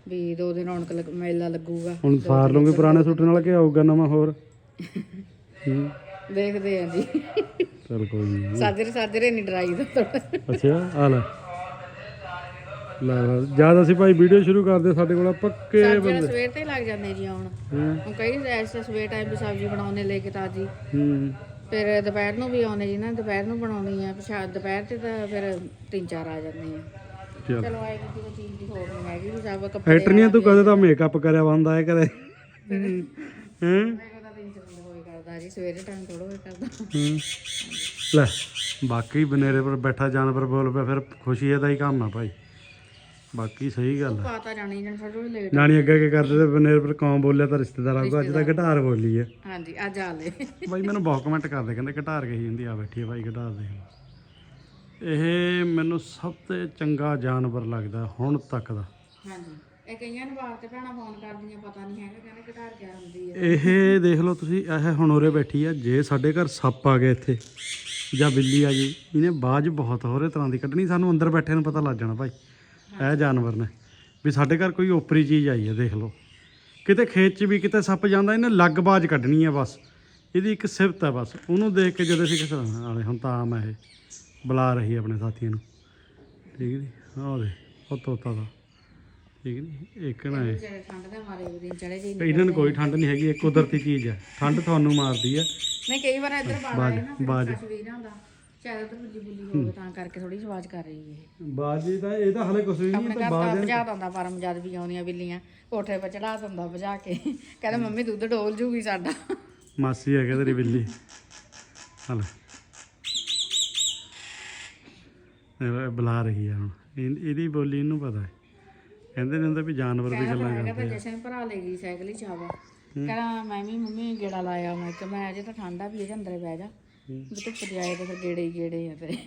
ਵੀ ਦੋ ਦਿਨ ਰੌਣਕ ਲੱਗ- ਮੇਲਾ ਲੱਗੂਗਾ। ਹੁਣ ਸਾਰ ਲੂੰਗੇ ਪੁਰਾਣੇ ਸੂਟ ਨਾਲ ਕਿ ਆਊਗਾ ਨਵਾਂ ਹੋਰ? ਹੂੰ। ਦੇਖਦੇ ਆ ਜੀ। ਚਲ ਕੋਈ ਨਹੀਂ ਸਾਜਰੇ ਸਾਜਰੇ ਨਹੀਂ ਡਰਾਈਦਾ ਥੋੜਾ ਅੱਛਾ ਆ ਲੈ। ਲੈ ਲੈ ਜਦ ਅਸੀਂ ਭਾਈ ਵੀਡੀਓ ਸ਼ੁਰੂ ਕਰਦੇ ਸਾਡੇ ਕੋਲ ਪੱਕੇ ਬੰਦੇ। ਸਵੇਰ ਤੇ ਹੀ ਲੱਗ ਜਾਂਦੇ ਜੀ ਆਉਣ। ਹੂੰ। ਹੁਣ ਕਈ ਐਸੇ ਸਵੇਰ ਟਾਈਮ ਵੀ ਸਬਜ਼ੀ ਬਣਾਉਣੇ ਲੈ ਕੇ ਤਾਜੀ। ਹੂੰ। ਫਿਰ ਦੁਪਹਿਰ ਨੂੰ ਵੀ ਆਉਣੇ ਜੀ ਨਾ ਦੁਪਹਿਰ ਨੂੰ ਬਣਾਉਣੀ ਆ ਪਛਾ ਦੁਪਹਿਰ ਤੇ ਤਾਂ ਫਿਰ ਤਿੰਨ ਚਾਰ ਆ ਜਾਂਦੇ ਆ। ਚਲ। ਚਲੋ ਆਏ ਕਿਸੇ ਚੀਜ਼ ਦੀ ਹੋੜ ਨਹੀਂ ਹੈਗੀ ਵੀ ਸਭ ਕੱਪੜੇ ਐਕਟਰ ਨਹੀਂ ਤੂੰ ਕਦੇ ਤਾਂ ਮੇਕਅਪ ਕਰਿਆ ਬੰਦਾ ਹੈ ਕਦੇ। ਹੂੰ। ਮੇਰੇ ਤਾਂ ਤਿੰਨ ਚਾਰ ਹੋਏ ਕਰਦਾ ਜੀ ਸਵੇਰੇ ਟਾਈਮ ਥੋੜਾ ਹੋਏ ਕਰਦਾ। ਹੂੰ। ਲੈ ਬਾਕੀ ਬਨੇਰੇ ਪਰ ਬੈਠਾ ਜਾਨਵਰ ਬੋਲ ਪਿਆ ਫਿਰ ਖੁਸ਼ੀ ਇਹਦਾ ਹੀ ਕੰਮ ਆ ਭਾਈ। ਬਾਕੀ ਸਹੀ ਗੱਲ ਹੈ ਪਾਤਾ ਜਾਣੀ ਜਣ ਥੋੜਾ ਲੇਟ ਨਾਨੀ ਅੱਗੇ ਕੀ ਕਰਦੇ ਤੇ ਬਨੇਰੇ ਪਰ ਕੌਣ ਬੋਲਿਆ ਤਾਂ ਰਿਸ਼ਤੇਦਾਰਾਂ ਕੋ ਅੱਜ ਤਾਂ ਗਿਟਾਰ ਬੋਲੀ ਹੈ ਹਾਂਜੀ ਅੱਜ ਆ ਲੈ। ਬਾਈ ਮੈਨੂੰ ਬਹੁਤ ਕਮੈਂਟ ਕਰਦੇ ਕਹਿੰਦੇ ਗਿਟਾਰ ਕਹੀ ਜਾਂਦੀ ਆ ਬੈਠੀ ਆ ਭਾਈ ਗਿਟਾਰ ਦੇ। ਇਹ ਮੈਨੂੰ ਸਭ ਤੋਂ ਚੰਗਾ ਜਾਨਵਰ ਲੱਗਦਾ ਹੁਣ ਤੱਕ ਦਾ। ਹਾਂਜੀ ਇਹ ਕਈਆਂ ਨੂੰ ਬਾਹਰ ਤੇ ਭੈਣਾਂ ਫੋਨ ਕਰਦੀਆਂ ਪਤਾ ਨਹੀਂ ਹੈਗਾ ਕਹਿੰਦੇ ਘਟਾਰ ਕਿਆ ਹੁੰਦੀ ਹੈ ਇਹ ਦੇਖ ਲਓ ਤੁਸੀਂ ਇਹ ਹੁਣ ਉਰੇ ਬੈਠੀ ਆ ਜੇ ਸਾਡੇ ਘਰ ਸੱਪ ਆ ਗਿਆ ਇੱਥੇ ਜਾਂ ਬਿੱਲੀ ਆ ਗਈ ਇਹਨੇ ਬਾਜ ਬਹੁਤ ਹੋਰੇ ਤਰ੍ਹਾਂ ਦੀ ਕੱਢਣੀ ਸਾਨੂੰ ਅੰਦਰ ਬੈਠੇ ਨੂੰ ਪਤਾ ਲੱਗ ਜਾਣਾ ਭਾਈ ਇਹ ਜਾਨਵਰ ਨੇ। ਵੀ ਸਾਡੇ ਘਰ ਕੋਈ ਓਪਰੀ ਚੀਜ਼ ਆਈ ਹੈ ਦੇਖ ਲਓ। ਕਿਤੇ ਖੇਤ 'ਚ ਵੀ ਕਿਤੇ ਸੱਪ ਜਾਂਦਾ ਇਹਨੇ ਲੱਗ ਬਾਜ ਕੱਢਣੀ ਆ ਬਸ। ਇਹਦੀ ਇੱਕ ਸਿਫਤ ਹੈ ਬਸ। ਉਹਨੂੰ ਦੇਖ ਕੇ ਜਦੋਂ ਅਸੀਂ ਕਿਸੇ ਆਲੇ ਹੁਣ ਤਾਂ ਆਮ ਹੈ ਇਹ ਬੁਲਾ ਰਹੀ ਹੈ ਆਪਣੇ ਸਾਥੀਆਂ ਨੂੰ। ਠੀਕ ਨੀ? ਆਹ ਦੇ ਉਹ ਤੋਤਾ ਦਾ। ਠੀਕ ਨੀ? ਇੱਕ ਨਾ ਇਹ। ਠੰਡ ਦੇ ਮਾਰੇ ਉਹ ਦਿਨ ਚੜੇ ਜੀ ਇਹਨਾਂ ਨੂੰ ਕੋਈ ਠੰਡ ਨਹੀਂ ਹੈਗੀ ਇਹ ਕੁਦਰਤੀ ਚੀਜ਼ ਹੈ ਠੰਡ ਤੁਹਾਨੂੰ ਮਾਰਦੀ ਹੈ ਨਹੀਂ ਕਈ ਵਾਰ ਇੱਧਰ ਬਾਜ ਦਾ। ਸ਼ਾਇਦ ਬੁੱਲੀ ਬੁੱਲੀ ਹੋਵੇ ਤਾਂ ਕਰਕੇ ਥੋੜੀ ਜਿਹੀ ਆਵਾਜ਼ ਕਰ ਰਹੀ ਹੈ। ਬਾਜੀ ਤਾਂ ਇਹ ਤਾਂ ਹਲੇ ਕੁਝ ਵੀ ਨਹੀਂ ਆਪਣੇ ਘਰ ਤਾਂ ਭਜਾ ਦਿੰਦਾ ਪਰਮ ਜਦ ਵੀ ਆਉਂਦੀਆਂ ਬਿੱਲੀਆਂ। ਕੋਠੇ 'ਤੇ ਚੜਾ ਦਿੰਦਾ ਭਜਾ ਕੇ। ਕਹਿੰਦਾ ਮੰਮੀ ਦੁੱਧ ਡੋਲ ਜੂਗੀ ਸਾਡਾ। ਮਾਸੀ ਹੈਗਾ ਤੇਰੀ ਬਿੱਲੀ। ਹਲ। ਇਹ ਬੁਲਾ ਰਹੀ ਹੈ ਹੁਣ। ਇਹ- ਇਹਦੀ ਬੋਲੀ ਇਹਨੂੰ ਪਤਾ ਹੈ। ਕਹਿੰਦੇ ਨੇ ਹੁੰਦੇ ਵੀ ਜਾਨਵਰ ਵੀ ਗੱਲਾਂ ਹੈਗਾ ਕਰਦੇ ਤਾਂ ਜਸ਼ਨ ਭਰਾ ਲੈ ਗਈ ਸਾਈਕਲ ਹੀ ਚਾਵਾ ਕਹਿੰਦਾ ਮੈਂ ਵੀ ਮੰਮੀ ਗੇੜਾ ਲਾਇਆ ਮੈਂ ਕਿ ਮੈਂ ਅਜੇ ਤਾਂ ਠੰਡਾ ਵੀ ਇਹ ਅੰਦਰ ਬਹਿ ਜਾ। ਵੀ ਧੁੱਪ ਤੇ ਆਏ ਤੇ ਫਿਰ ਗੇੜੇ ਹੀ ਗੇੜੇ ਆ ਤੇ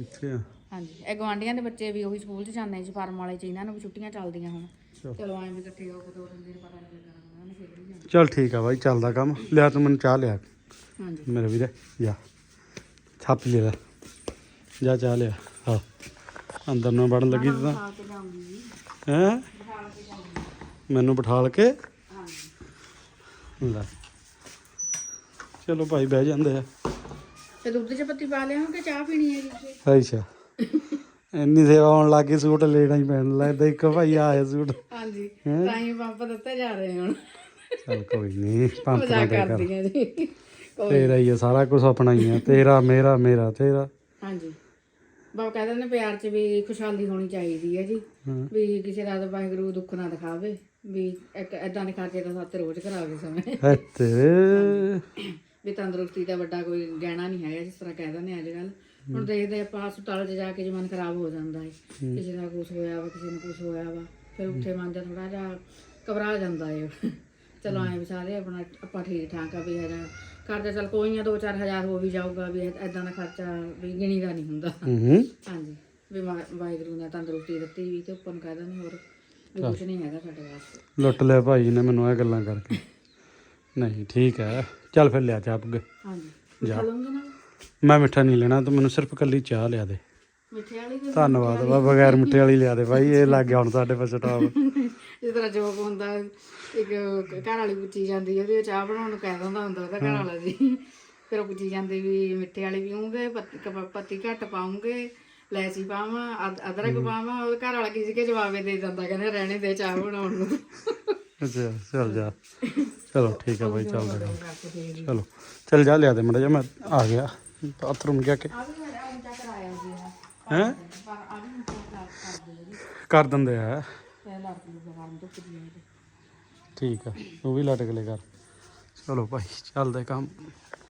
ਅੱਛਾ। ਹਾਂਜੀ ਇਹ ਗਵਾਂਡੀਆਂ ਦੇ ਬੱਚੇ ਵੀ ਉਹੀ ਸਕੂਲ 'ਚ ਜਾਂਦੇ ਜੀ ਫਾਰਮ ਵਾਲੇ 'ਚ ਇਹਨਾਂ ਨੂੰ ਵੀ ਛੁੱਟੀਆਂ ਚੱਲਦੀਆਂ ਹੁਣ। ਚਲੋ। ਚਲੋ ਐਂ ਵੀ ਇਕੱਠੇ ਹੋ ਕੇ ਦੋ ਤਿੰਨ ਦਿਨ ਪਤਾ ਨਹੀਂ ਲੱਗਣਾ ਉਹਨਾਂ ਨੇ ਖੇਡ ਹੀ ਜਾਣਾ। ਚਲ ਠੀਕ ਆ ਬਾਈ ਚੱਲਦਾ ਕੰਮ। ਲਿਆ ਤੂੰ ਮੈਨੂੰ ਚਾਹ ਲਿਆ। ਹਾਂਜੀ। ਮੇਰੇ ਵੀਰੇ ਜਾ। ਛਾਪ ਲੈ ਲੈ। ਜਾ ਚਾਹ ਲਿਆ। ਹਾਂ ਅੰਦਰ ਨੂੰ ਵੜਨ ਲੱਗੀ ਤੂੰ ਖਾ ਕੇ ਜੀ ਹੈ? ਮੈਨੂੰ ਬਿਠਾਲ ਕੇ? ਹਾਂਜੀ। ਲੈ। ਚਲੋ ਭਾਈ ਬਹਿ ਜਾਂਦੇ ਆ। ਤੇ ਦੁੱਧ 'ਚ ਪੱਤੀ ਪਾ ਲਿਆ ਕਿ ਚਾਹ ਪੀਣੀ ਹੈ ਜੀ? ਤੁਸੀਂ ਅੱਛਾ। ਇੰਨੀ ਸੇਵਾ ਆਉਣ ਲੱਗੀ ਸੂਟ ਲੈਣਾ ਹੀ ਪੈਣ। ਲੱਗਦਾ ਇੱਕ ਭਾਈ ਆਇਆ ਸੂਟ। ਹਾਂਜੀ ਤਾਂ ਹੀ ਪੰਪ ਦਿੱਤੇ ਜਾ ਰਹੇ ਹੁਣ। ਚਲ ਕੋਈ ਨਹੀਂ ਪੰਪ ਨਾ ਦੇ ਕਰ। ਜੀ। ਤੇਰਾ ਹੀ ਸਾਰਾ ਕੁਝ ਆਪਣਾ ਹੀ ਆ। ਤੇਰਾ ਮੇਰਾ ਮੇਰਾ ਤੇਰਾ। ਹਾਂਜੀ। ਬਾਬਾ ਕਹਿੰਦੇ ਨੇ ਪਿਆਰ 'ਚ ਵੀ ਖੁਸ਼ਹਾਲੀ ਹੋਣੀ ਚਾਹੀਦੀ ਹੈ ਜੀ। ਹਾਂ। ਵੀ ਕਿਸੇ ਦਾ ਵਾਹਿਗੁਰੂ ਦੁੱਖ ਨਾ ਦਿਖਾਵੇ। ਵੀ ਇੱਕ ਐਦਾਂ ਦੇ ਖਰਚੇ ਤਾਂ ਸੱਤ ਰੋਜ਼ ਕਰਾਵੇ ਸਮੇਂ। ਹੈ ਤੇਰੇ ਵੀ ਤੰਦਰੁਸਤੀ ਦਾ ਵੱਡਾ ਕੋਈ ਗਹਿਣਾ ਨਹੀਂ ਹੈਗਾ ਜਿਸ ਤਰ੍ਹਾਂ ਕਹਿ ਦਿੰਦੇ ਅੱਜ ਕੱਲ ਹੁਣ ਦੇਖਦੇ ਆਪਾਂ ਹਸਪਤਾਲ 'ਚ ਜਾ ਕੇ ਜਮਨ ਖਰਾਬ ਹੋ ਜਾਂਦਾ ਹੈ ਕਿਸੇ ਦਾ ਕੁਝ ਹੋਇਆ ਵਾ ਕਿਸੇ ਨੂੰ ਕੁਝ ਹੋਇਆ ਵਾ ਫਿਰ ਉੱਥੇ ਮਨ ਜਾ ਥੋੜਾ ਜਿਹਾ ਘਬਰਾ ਜਾਂਦਾ ਹੈ। ਚਲੋ ਐਂ ਵੀ ਸਾਰੇ ਆਪਣਾ ਆਪਾਂ ਠੀਕ ਠਾਕ ਆ ਵੀ ਹਜਾ ਕਰਦਾ ਚਲ ਕੋਈ ਨਾ 2-4000 ਹੋ ਵੀ ਜਾਊਗਾ ਵੀ ਐਦਾਂ ਦਾ ਖਰਚਾ ਵੀ ਗਿਣੀ ਦਾ ਨਹੀਂ ਹੁੰਦਾ। ਹਾਂਜੀ ਵੀ ਵਾ- ਵਾਹਿਗੁਰੂ ਨੇ ਤੰਦਰੁਸਤੀ ਦਿੱਤੀ ਵੀ ਤੇ ਉੱਪਰ ਨੂੰ ਕਹਿ ਦਿੰਦੇ ਹੋਰ ਵੀ ਕੁਝ ਨਹੀਂ ਹੈਗਾ ਸਾਡੇ ਵਾਸਤੇ। ਲੁੱਟ ਲਿਆ ਭਾਈ ਨੇ ਮੈਨੂੰ ਇਹ ਗੱਲਾਂ ਕਰਕੇ। ਨਹੀਂ ਠੀਕ ਹੈ। ਚੱਲ ਫਿਰ ਲਿਆ ਚਾਹ ਪੁੱਗੇ। ਹਾਂਜੀ। ਖਾ ਲਓਗੇ ਨਾ। ਮੈਂ ਮਿੱਠਾ ਨਹੀਂ ਲੈਣਾ ਤੂੰ ਮੈਨੂੰ ਸਿਰਫ ਕੱਲੀ ਚਾਹ ਲਿਆ ਦੇ। ਮਿੱਠੇ ਵਾਲੀ ਵੀ ਧੰਨਵਾਦ ਵਾ ਬਗੈਰ ਮਿੱਠੇ ਵਾਲੀ ਲਿਆ ਦੇ ਭਾਈ ਇਹ ਲੱਗ ਗਿਆ ਹੁਣ ਸਾਡੇ ਪਾਸੇ ਟਾਪ। ਜਿਸ ਤਰ੍ਹਾਂ ਜੋਕ ਹੁੰਦਾ ਇੱਕ ਘਰ ਵਾਲੀ ਪੁੱਛੀ ਜਾਂਦੀ ਹੈ ਵੀ ਉਹ ਚਾਹ ਬਣਾਉਣ ਨੂੰ ਕਹਿ ਦਿੰਦਾ ਹੁੰਦਾ ਉਹਦਾ ਘਰ ਵਾਲਾ ਜੀ। ਫਿਰ ਉਹ ਪੁੱਛੀ ਜਾਂਦੀ ਵੀ ਮਿੱਠੇ ਵਾਲੀ ਪੀਉਂਗੇ ਪੱਤੀ ਕ- ਪੱਤੀ ਘੱਟ ਪਾਉਂਗੇ ਲੈਚੀ ਪਾਵਾਂ ਅਦ- ਅਦਰਕ ਪਾਵਾਂ ਉਹ ਘਰ ਵਾਲਾ ਕਿਸੇ ਕੇ ਜਵਾਬੇ ਦੇ ਦਿੰਦਾ ਕਹਿੰਦਾ ਰਹਿਣੇ ਦੇ ਚਾਹ ਬਣਾਉਣ ਨੂੰ। ਅੱਛਾ, ਚੱਲ ਜਾ। ਚਲੋ, ਠੀਕ ਹੈ ਬਾਈ ਚੱਲਦਾ ਕੰਮ। ਚਲੋ, ਚੱਲ ਜਾ, ਲਿਆ ਦੇ ਮੜਾ ਜਾ ਮੈਂ ਆ ਗਿਆ। ਬਾਥਰੂਮ ਜਾ ਕੇ। ਆ ਹੈ? ਕਰ ਦਿੰਦੇ ਆ। ਠੀਕ ਆ, ਤੂੰ ਵੀ ਲਟਕ ਲੈ ਕਰ ਚਲੋ ਭਾਈ, ਚੱਲਦੇ ਕੰਮ।